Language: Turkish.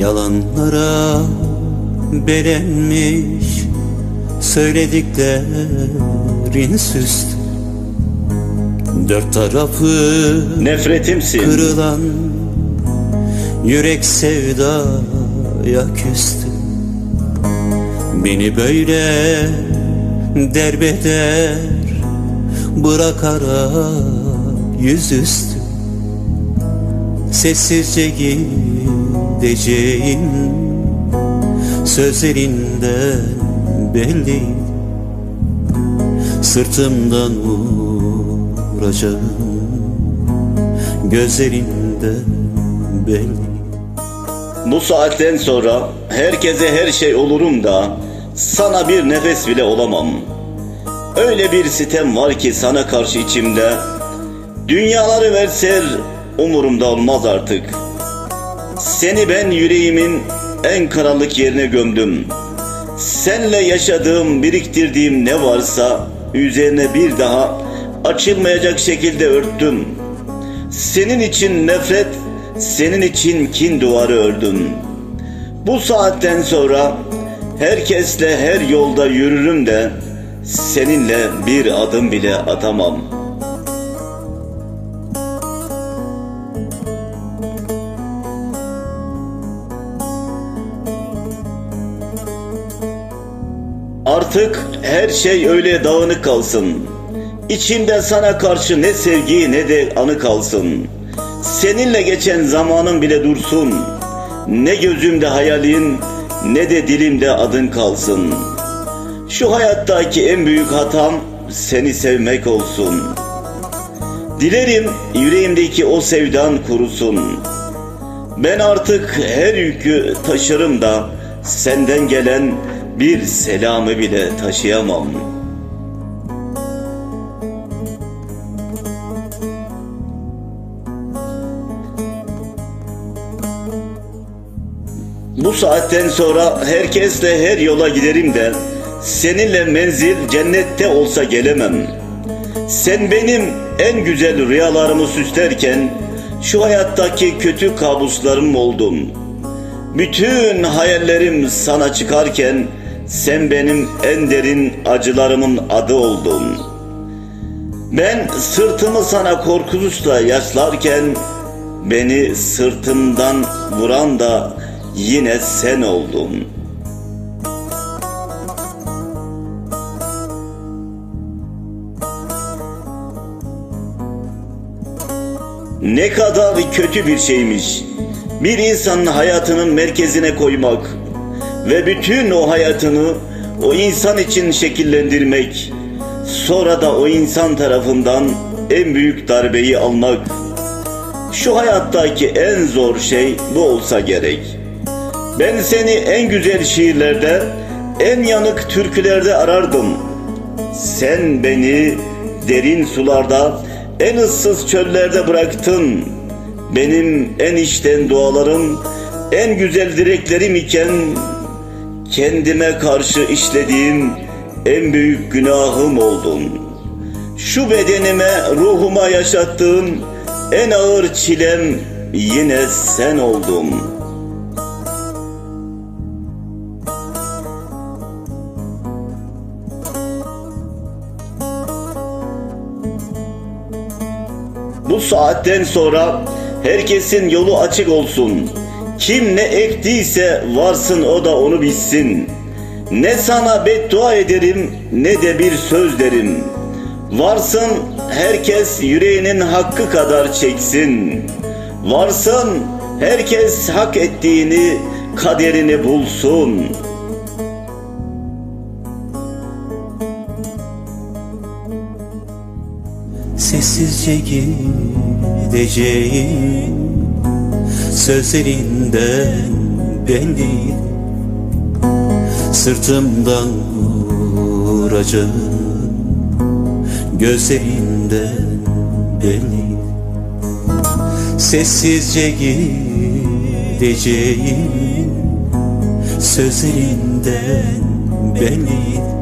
Yalanlara belenmiş Söylediklerin süslü Dört tarafı Nefretimsin. kırılan Yürek sevdaya küstü. Beni böyle derbeder Bırakarak yüzüstü. Sessizce gideceğim Sözlerinden belli Sırtımdan vuracağım Gözlerinden belli Bu saatten sonra herkese her şey olurum da sana bir nefes bile olamam. Öyle bir sitem var ki sana karşı içimde. Dünyaları verser umurumda olmaz artık. Seni ben yüreğimin en karanlık yerine gömdüm. Senle yaşadığım, biriktirdiğim ne varsa üzerine bir daha açılmayacak şekilde örttüm. Senin için nefret, senin için kin duvarı ördüm. Bu saatten sonra herkesle her yolda yürürüm de seninle bir adım bile atamam. Artık her şey öyle dağınık kalsın. İçimde sana karşı ne sevgi ne de anı kalsın. Seninle geçen zamanın bile dursun. Ne gözümde hayalin ne de dilimde adın kalsın. Şu hayattaki en büyük hatam seni sevmek olsun. Dilerim yüreğimdeki o sevdan kurusun. Ben artık her yükü taşırım da senden gelen bir selamı bile taşıyamam. Bu saatten sonra herkesle her yola giderim de seninle menzil cennette olsa gelemem. Sen benim en güzel rüyalarımı süslerken şu hayattaki kötü kabuslarım oldun. Bütün hayallerim sana çıkarken sen benim en derin acılarımın adı oldun. Ben sırtımı sana korkusuzla yaslarken beni sırtımdan vuran da yine sen oldun. Ne kadar kötü bir şeymiş. Bir insanın hayatının merkezine koymak ve bütün o hayatını o insan için şekillendirmek, sonra da o insan tarafından en büyük darbeyi almak. Şu hayattaki en zor şey bu olsa gerek. Ben seni en güzel şiirlerde, en yanık türkülerde arardım. Sen beni derin sularda, en ıssız çöllerde bıraktın. Benim en içten dualarım, en güzel dileklerim iken kendime karşı işlediğim en büyük günahım oldun. Şu bedenime, ruhuma yaşattığın en ağır çilem yine sen oldun. Bu saatten sonra herkesin yolu açık olsun. Kim ne ektiyse varsın o da onu bilsin. Ne sana beddua ederim ne de bir söz derim. Varsın herkes yüreğinin hakkı kadar çeksin. Varsın herkes hak ettiğini kaderini bulsun. Sessizce gideceğim Sözlerinden belli Sırtımdan vuracağım Gözlerinden belli Sessizce gideceğim Sözlerinden belli